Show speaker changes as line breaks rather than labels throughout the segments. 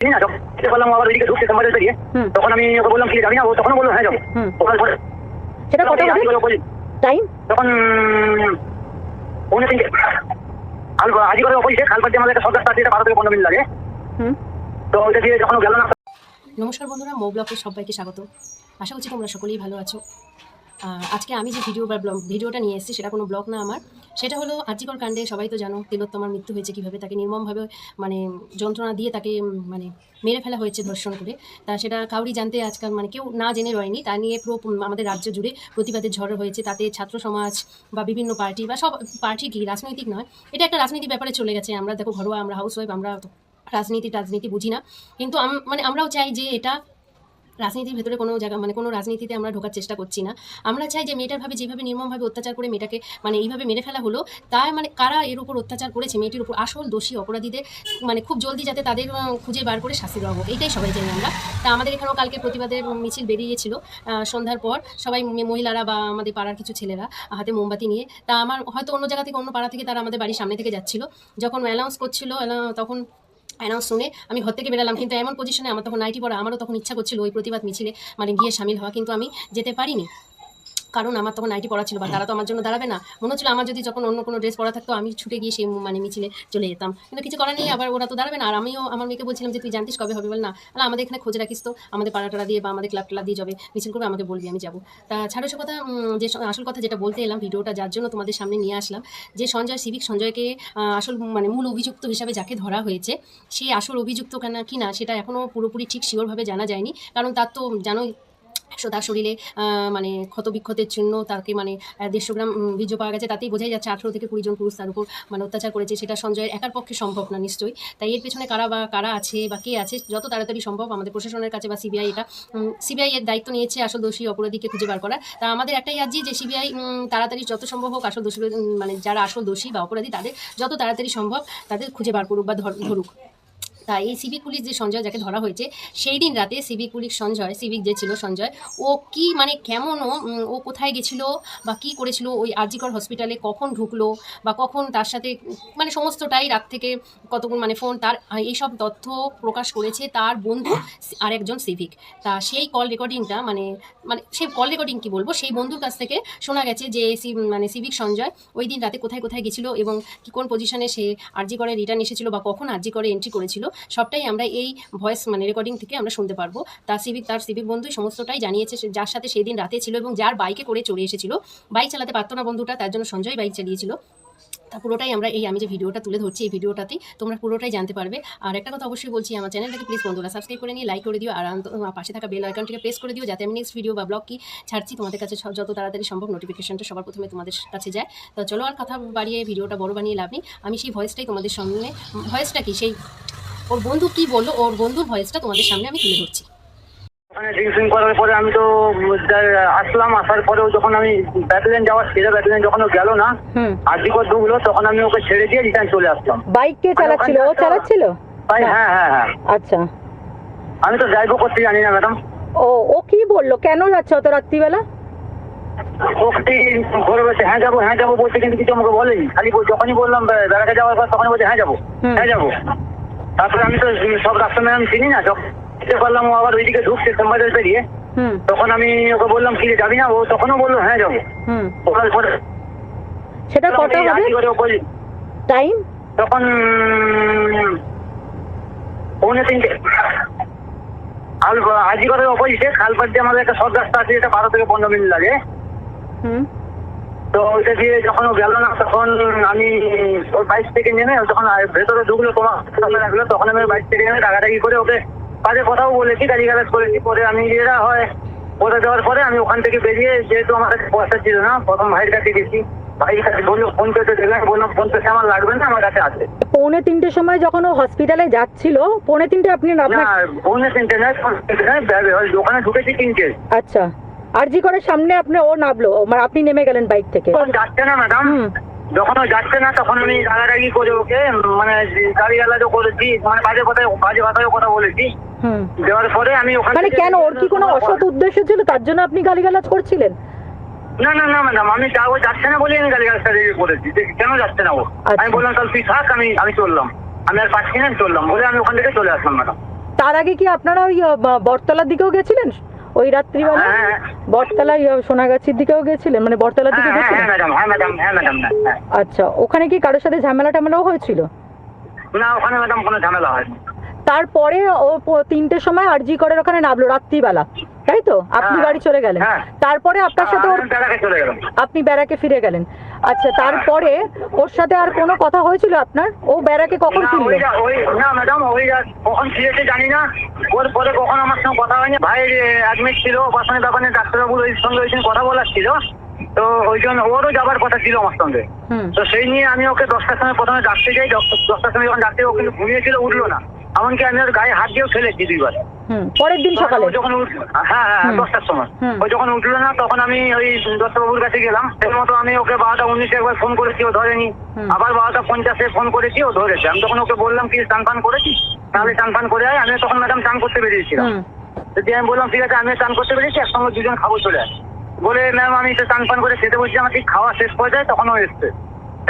চিনি না যখন যেতে পারলাম ও আবার ওইদিকে ঢুকছে সম্বাদের পেরিয়ে তখন আমি ওকে বললাম কি যাবি না ও তখনও বলল হ্যাঁ যাব।
সেটা টাইম
তখন পৌনে তিনটে। আজি করে আমাদের একটা সরকার এটা বারো থেকে পনেরো মিনিট লাগে। তো ওইটা দিয়ে যখন গেল না
নমস্কার বন্ধুরা মো সবাইকে স্বাগত। আশা করছি তোমরা সকলেই ভালো আছো। আজকে আমি যে ভিডিও বা ভিডিওটা নিয়ে এসেছি, সেটা কোনো ব্লগ না আমার। সেটা হলো আর্যিকর কাণ্ডে সবাই তো জানো, তিলোত্তমার মৃত্যু হয়েছে কীভাবে, তাকে নির্মমভাবে মানে যন্ত্রণা দিয়ে তাকে মানে মেরে ফেলা হয়েছে ধর্ষণ করে। তা সেটা কাউরি জানতে আজকাল মানে কেউ না জেনে রয়নি। তা নিয়ে পুরো আমাদের রাজ্য জুড়ে প্রতিবাদের ঝড় হয়েছে। তাতে ছাত্র সমাজ বা বিভিন্ন পার্টি বা সব পার্টি কি, রাজনৈতিক নয়, এটা একটা রাজনীতির ব্যাপারে চলে গেছে। আমরা দেখো ঘরোয়া, আমরা হাউস ওয়াইফ আমরা রাজনীতি রাজনীতি বুঝি না। কিন্তু মানে আমরাও চাই যে এটা রাজনীতির ভেতরে কোনো জায়গা মানে কোনো রাজনীতিতে আমরা ঢোকার চেষ্টা করছি না। আমরা চাই যে মেয়েটার ভাবে যেভাবে নির্মমভাবে অত্যাচার করে মেয়েটাকে মানে এইভাবে মেরে ফেলা হলো তাই মানে কারা এর উপর অত্যাচার করেছে মেয়েটির উপর? আসল দোষী অপরাধীদের মানে খুব জলদি যাতে তাদের খুঁজে বার করে শাস্তি দেওয়া হোক। এইটাই সবাই জানি আমরা। তা আমাদের এখানেও কালকে প্রতিবাদের মিছিল বেরিয়েছিল সন্ধ্যার পর। সবাই মহিলারা বা আমাদের পাড়ার কিছু ছেলেরা হাতে মোমবাতি নিয়ে, তা আমার হয়তো অন্য জায়গা থেকে, অন্য পাড়া থেকে তারা আমাদের বাড়ির সামনে থেকে যাচ্ছিল। যখন অ্যানাউন্স করছিল তখন অ্যানাউন্স শুনে আমি ঘর থেকে বেরালাম। কিন্তু এমন পজিশনে আমার তখন নাইটি পড়া, আমারও তখন ইচ্ছা করছিল ওই প্রতিবাদ মিছিলে মানে গিয়ে সামিল হওয়া। কিন্তু আমি যেতে পারিনি। কারণ আমার তখন নাইটি পড়া ছিল, বা তারা তো আমার জন্য দাঁড়াবে না। মনে হচ্ছিল আমার যদি যখন অন্য কোনো ড্রেস পরা থাকতো, আমি ছুটে গিয়ে সেই মানে মিছিলে চলে যেতাম। কিন্তু কিছু করার নেই, আবার ওরা তো দাঁড়াবে না। আর আমিও আমার মেয়েকে বলছিলাম যে, তুই জানতিস কবে হবে? বল, না। না আমাদের এখানে খোঁজ রাখিস তো। আমাদের পাড়া টাড়া দিয়ে বা আমাদের ক্লাব ট্লাব দিয়ে যাবে, মিছিল করবে আমাকে বলবি, আমি যাব। তা ছাড়ো সে কথা যে আসল কথা যেটা বলতে এলাম ভিডিওটা, যার জন্য তোমাদের সামনে নিয়ে আসলাম, যে সঞ্জয় সিভিক সঞ্জয়কে আসল মানে মূল অভিযুক্ত হিসাবে যাকে ধরা হয়েছে, সে আসল অভিযুক্ত কেনা, কি না, সেটা এখনও পুরোপুরি ঠিক শিওরভাবে জানা যায়নি। কারণ তার তো, জানোই তার শরীরে মানে ক্ষত বিক্ষতের চিহ্ন তাকে মানে দেড়শো গ্রাম বীর্য পাওয়া গেছে, তাতেই বোঝাই যাচ্ছে আঠেরো থেকে কুড়ি জন পুরুষ তার উপর মানে অত্যাচার করেছে, সেটা সঞ্জয়ের একার পক্ষে সম্ভব না, নিশ্চয়ই। তাই এর পেছনে কারা বা, কারা আছে বা কে আছে, যত তাড়াতাড়ি সম্ভব আমাদের প্রশাসনের কাছে বা সিবিআই এটা সিবিআই এর দায়িত্ব নিয়েছে আসল দোষী অপরাধীকে খুঁজে বার করা। তা আমাদের একটাই আর্জি যে সিবিআই তাড়াতাড়ি যত সম্ভব হোক আসল দোষী মানে যারা আসল দোষী বা অপরাধী, তাদের যত তাড়াতাড়ি সম্ভব তাদের খুঁজে বার করুক বা ধর- ধরুক। তা এই সিভিক পুলিশ যে সঞ্জয় যাকে ধরা হয়েছে, সেই দিন রাতে সিভিক পুলিশ সঞ্জয়, সিভিক যে ছিল সঞ্জয়, ও কি মানে কেমন ও কোথায় গেছিল বা কি করেছিল, ওই আরজিকর হসপিটালে কখন ঢুকলো বা কখন তার সাথে মানে সমস্তটাই রাত থেকে কতক্ষণ মানে ফোন তার এইসব তথ্য প্রকাশ করেছে তার বন্ধু আর একজন সিভিক। তা সেই কল রেকর্ডিংটা মানে মানে সেই কল রেকর্ডিং কি বলব, সেই বন্ধুর কাছ থেকে শোনা গেছে যে মানে সিভিক সঞ্জয় ওই দিন রাতে কোথায় কোথায় গেছিল এবং কি কোন পজিশনে সে আরজি করে রিটার্ন এসেছিল বা কখন আরজি করে এন্ট্রি করেছিল। সবটাই আমরা এই ভয়েস মানে রেকর্ডিং থেকে আমরা শুনতে পারব। তার সিভিক তার সিভিক বন্ধু সমস্তটাই জানিয়েছে যার সাথে সেই দিন রাতে ছিল এবং যার বাইকে করে চলে এসেছিল। বাইক চালাতে পারতো না বন্ধুটা, তার জন্য সঞ্জয় বাইক চালিয়েছিল। তা পুরোটাই আমরা এই আমি যে ভিডিওটা তুলে ধরছি, এই ভিডিওটাতেই তোমরা পুরোটাই জানতে পারবে। আর একটা কথা অবশ্যই বলছি, আমার চ্যানেলটাকে প্লিজ বন্ধুরা সাবস্ক্রাইব করে নিয়ে লাইক করে দিও। আর পাশে থাকা বেল আইকনটিকে প্রেস করে দিও, যাতে আমি নেক্সট ভিডিও বা ব্লগ কি ছাড়ছি, তোমাদের কাছে যত তাড়াতাড়ি সম্ভব নোটিফিকেশনটা সবার প্রথমে তোমাদের কাছে যায়। তো চলো আর কথা বাড়িয়ে ভিডিওটা বড় বানিয়ে লাভ নেই। আমি সেই ভয়েসটাই তোমাদের সামনে ভয়েসটা কি? সেই ওর বন্ধু কি বলল? ওর বন্ধুর ভয়েসটা তোমাদের সামনে আমি তুলে ধরছি।
ওখানে ড্রিঙ্কিং করার পরে আমি তো আসলাম আসার পরেও যখন আমি ব্যাটালিয়ন যাওয়ার সেরা ব্যাটালিয়ন যখন গেল না ঢুকলো তখন আমি ওকে ছেড়ে দিয়ে রিটার্ন চলে আসলাম।
বাইক কে চালাচ্ছিল? ও চালাচ্ছিল?
হ্যাঁ হ্যাঁ হ্যাঁ।
আচ্ছা।
আমি তো ড্রাইভও করতে জানি না ম্যাডাম
ও ও কি বলল? কেন যাচ্ছে অত রাত্রিবেলা?
ওকে ঘরে হ্যাঁ যাব হ্যাঁ যাব বলছে কিন্তু কিছু আমাকে বলেনি। খালি যখনই বললাম বেড়াতে যাওয়ার পর তখনই বলছে হ্যাঁ যাব হ্যাঁ যাব। তারপরে আমি তো সব রাস্তা ম্যাম চিনি না। যখন পারলাম ও আবার ওইদিকে ঢুকছে সম্বাদের পেরিয়ে তখন আমি ওকে বললাম কি যাবি না? ও তখনও বলল হ্যাঁ যাব।
সেটা
আমি
হবে টাইম?
তখন পৌনে তিনটে। আর আজিগরের অপোজিটে খালপাট দিয়ে আমাদের একটা সব রাস্তা আছে যেটা বারো থেকে পনেরো মিনিট লাগে।
হুম।
তো ওইটা দিয়ে যখন ও গেল না তখন আমি ওর বাইক থেকে নেমে যখন ভেতরে ঢুকলো তোমার রাখল তখন আমি বাইক থেকে নেমে ডাকাডাকি করে ওকে কাজে কথাও বলেছি গাড়ি গালাজ করেছি। পরে আমি এরা হয় পরে দেওয়ার পরে আমি ওখান থেকে বেরিয়ে যেহেতু আমার কাছে পয়সা ছিল না প্রথম ভাইয়ের কাছে গেছি। ভাইয়ের কাছে বলল ফোন পেতে বললাম ফোন পেতে আমার লাগবে না আমার কাছে আছে।
পৌনে তিনটের সময় যখন ও হসপিটালে যাচ্ছিল পৌনে তিনটে আপনি
না
আপনার
ফোনে তিনটে দোকানে ঢুকেছি তিনটে।
আচ্ছা। আরজি করে সামনে আপনি ও নামলো মানে আপনি নেমে গেলেন বাইক থেকে।
যাচ্ছে না ম্যাডাম যখন ও যাচ্ছে না তখন আমি রাগারাগি করে ওকে মানে গাড়ি গালাজও করেছি মানে বাজে কথায় বাজে কথায় কথা বলেছি। দেওয়ার পরে আমি ওখান
মানে কেন ওর কি কোনো অসৎ উদ্দেশ্য ছিল? তার জন্য আপনি গালিগালাজ করছিলেন?
না না না ম্যাডাম আমি যা ও যাচ্ছে না বলে আমি গাড়ি গালাজটা করেছি। কেন যাচ্ছে না ও?
আচ্ছা।
আমি বললাম তাহলে তুই থাক আমি আমি চললাম। আমি আর পাচ্ছি না চললাম। বলে আমি ওখান থেকে চলে আসলাম ম্যাডাম
তার আগে কি আপনারা ওই বটতলার দিকেও গেছিলেন? ওই রাত্রিবেলা
হ্যাঁ, হ্যাঁ।
বটতলা সোনাগাছির দিকেও গেছিলেন? মানে বটতলার দিকে
হ্যাঁ
গেছিলেন?
ম্যাডাম ম্যাডাম ম্যাডাম
আচ্ছা ওখানে কি কারোর সাথে ঝামেলা টামেলাও হয়েছিল?
না ওখানে ম্যাডাম কোনো ঝামেলা হয়নি।
তারপরে ও তিনটের সময় আরজি করের ওখানে নামলো রাত্রিবেলা। তাই তো? আপনি। বাড়ি চলে গেলেন। তারপরে আপনার সাথে আপনি ব্যারাকে ফিরে গেলেন। আচ্ছা তারপরে ওর সাথে আর কোনো কথা হয়েছিল আপনার? ও ব্যারাকে কখন
ওই না ম্যাডাম ওই কখন ফিরেছে জানি না। ওর পরে কখন আমার সঙ্গে কথা হয়নি। ভাই অ্যাডমিট ছিল অপারেশনের ব্যাপারে ডাক্তারবাবুর ওই সঙ্গে ওই কথা বলার ছিল। তো ওই জন্য ওরও যাবার কথা ছিল আমার সঙ্গে। তো সেই নিয়ে আমি ওকে দশটার সময় প্রথমে ডাকতে যাই। দশটার সময় যখন ডাকতে ও কিন্তু ঘুমিয়েছিল উঠল না। এমনকি আমি ওর গায়ে হাত দিয়েও ফেলেছি দুইবার।
পরের দিন সকালে?
যখন হ্যাঁ হ্যাঁ দশটার সময়। ও যখন উঠল না তখন আমি ওই দত্তবাবুর কাছে গেলাম। সেই মতো আমি ওকে বারোটা উনিশে একবার ফোন করেছি ও ধরেনি। আবার বারোটা পঞ্চাশে ফোন করেছি ও ধরেছে। আমি তখন ওকে বললাম কি চান ফান করেছি তাহলে চান ফান করে আয় আমি তখন ম্যাডাম চান করতে বেরিয়েছিলাম। দিয়ে আমি বললাম ঠিক আছে আমি চান করতে বেরিয়েছি একসঙ্গে দুজন খাব চলে আয়। বলে ম্যাম আমি তো চান ফান করে খেতে বলছি আমার ঠিক খাওয়া শেষ হয়ে যায় তখন ও এসছে।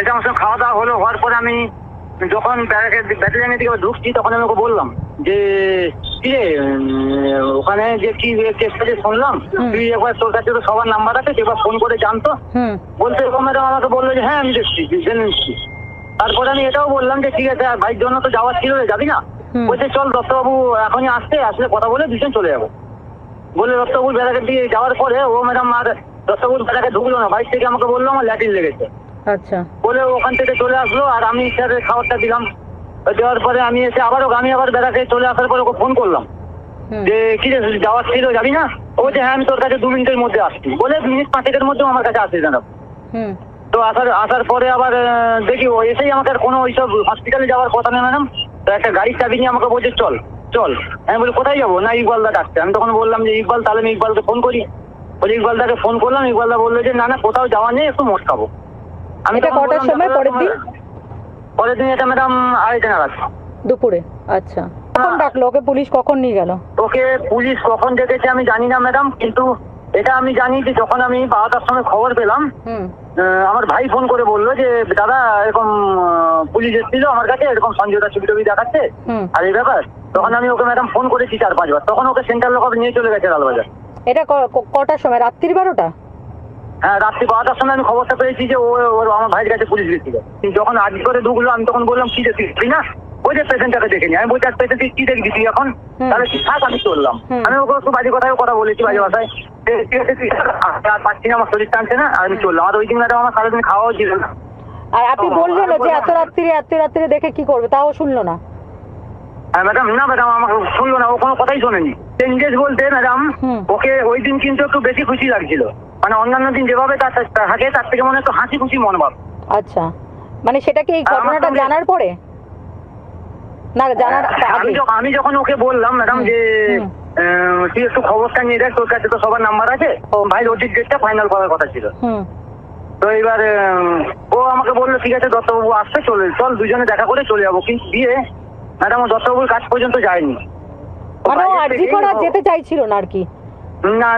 এটা আমার সঙ্গে খাওয়া দাওয়া হলো হওয়ার পর আমি যখন ব্যাটালিয়ানের দিকে ঢুকছি তখন আমি ওকে বললাম যে কি রে ওখানে যে কি কেসটা যে শুনলাম তুই একবার তোর কাছে তো সবার নাম্বার আছে তুই ফোন করে জানতো। বলতে ও ম্যাডাম আমাকে বলল যে হ্যাঁ আমি দেখছি জেনে নিচ্ছি তারপরে আমি এটাও বললাম যে ঠিক আছে আর ভাইয়ের জন্য তো যাওয়ার ছিল যাবি না? বলছে চল দত্তবাবু এখনই আসতে আসলে কথা বলে দুজন চলে যাব। বলে দত্তবাবুর বেড়াকে দিয়ে যাওয়ার পরে ও ম্যাডাম আর দত্তবাবুর বেড়াকে ঢুকলো না বাইক থেকে আমাকে বলল আমার ল্যাটিন লেগেছে।
আচ্ছা।
বলে ওখান থেকে চলে আসলো আর আমি স্যার খাবারটা দিলাম। দেওয়ার পরে আমি এসে আবারও আমি আবার বেড়াতে চলে আসার পরে ওকে ফোন করলাম। যে কি রে যাওয়ার ছিল যাবি না? ও যে হ্যাঁ আমি তোর কাছে দু মিনিটের মধ্যে আসছি। বলে মিনিট পাঁচেকের মধ্যেও আমার কাছে আসছে জানাব তো আসার আসার পরে আবার দেখি ও এসেই আমাকে আর কোনো ওইসব হসপিটালে যাওয়ার কথা নেই ম্যাডাম। তো একটা গাড়ির চাবি নিয়ে আমাকে বলছে চল চল। আমি বলি কোথায় যাব? না ইকবালদা ডাকছে আমি তখন বললাম যে ইকবাল তাহলে আমি ইকবালকে ফোন করি। বলে ইকবালদাকে ফোন করলাম। ইকবালদা বলল যে না না কোথাও যাওয়া নেই একটু মোট খাব।
এটা কটার সময়? পরের দিন?
পরের দিন এটা ম্যাডাম আড়াইটা নাগাদ।
দুপুরে আচ্ছা। কখন ডাকলো? ওকে পুলিশ কখন নিয়ে গেল?
ওকে পুলিশ কখন ডেকেছে আমি জানি না ম্যাডাম কিন্তু এটা আমি জানি যে যখন আমি বারোটার সময় খবর পেলাম আমার ভাই ফোন করে বলল যে দাদা এরকম পুলিশ এসেছিল আমার কাছে এরকম সঞ্জয়টা ছবি টবি দেখাচ্ছে আর এই ব্যাপার তখন আমি ওকে ম্যাডাম ফোন করেছি চার পাঁচবার। তখন ওকে সেন্ট্রাল লোক নিয়ে চলে গেছে লালবাজার।
এটা কটার সময়? রাত্রির বারোটা?
হ্যাঁ রাত্রি বারোটার সময় আমি খবরটা পেয়েছি যে ও ওর আমার ভাইয়ের কাছে পুলিশ গেছিল। যখন আজ করে ঢুকলো আমি তখন বললাম কি দেখি না? ওই যে পেশেন্টটাকে দেখে নি। আমি বলছি আর পেশেন্ট কি দেখবি তুই এখন? তাহলে থাক আমি চললাম। আমি ওকে একটু বাজে কথায় কথা বলেছি বাজে কথায় যে, ঠিক আছে তুই আর পাচ্ছি না আমার শরীর টানছে না আমি চললাম। আর ওই দিন আমার সারাদিন খাওয়াও ছিল না।
আর আপনি বললেন যে এত রাত্রিরে এত রাত্রিরে দেখে কি করবে? তাও শুনলো না।
হ্যাঁ ম্যাডাম না ম্যাডাম আমাকে শুনলো না ও কোনো কথাই শোনেনি। চেঞ্জেস বলতে ম্যাডাম ওকে ওই দিন কিন্তু একটু বেশি খুশি লাগছিল। মানে অন্যান্য দিন যেভাবে তার থাকে তার থেকে মনে হয় একটু হাসি খুশি মনোভাব।
আচ্ছা। মানে সেটা কি এই ঘটনাটা জানার পরে? না জানার
হ্যাঁ, আমি যখন আমি যখন ওকে বললাম ম্যাডাম যে তুই একটু খবরটা নিয়ে দেখ তোর কাছে তো সবার নাম্বার আছে। ভাই ওটির ডেটটা ফাইনাল করার কথা ছিল। তো এবার ও আমাকে বলল ঠিক আছে দত্তবাবু আসতে চলে চল দুজনে দেখা করে চলে যাব। কিন্তু দিয়ে ম্যাডাম ও দত্তবাবুর কাজ পর্যন্ত যায়নি।
মানে ও আরজি করা যেতে চাইছিল না আর কি?
না।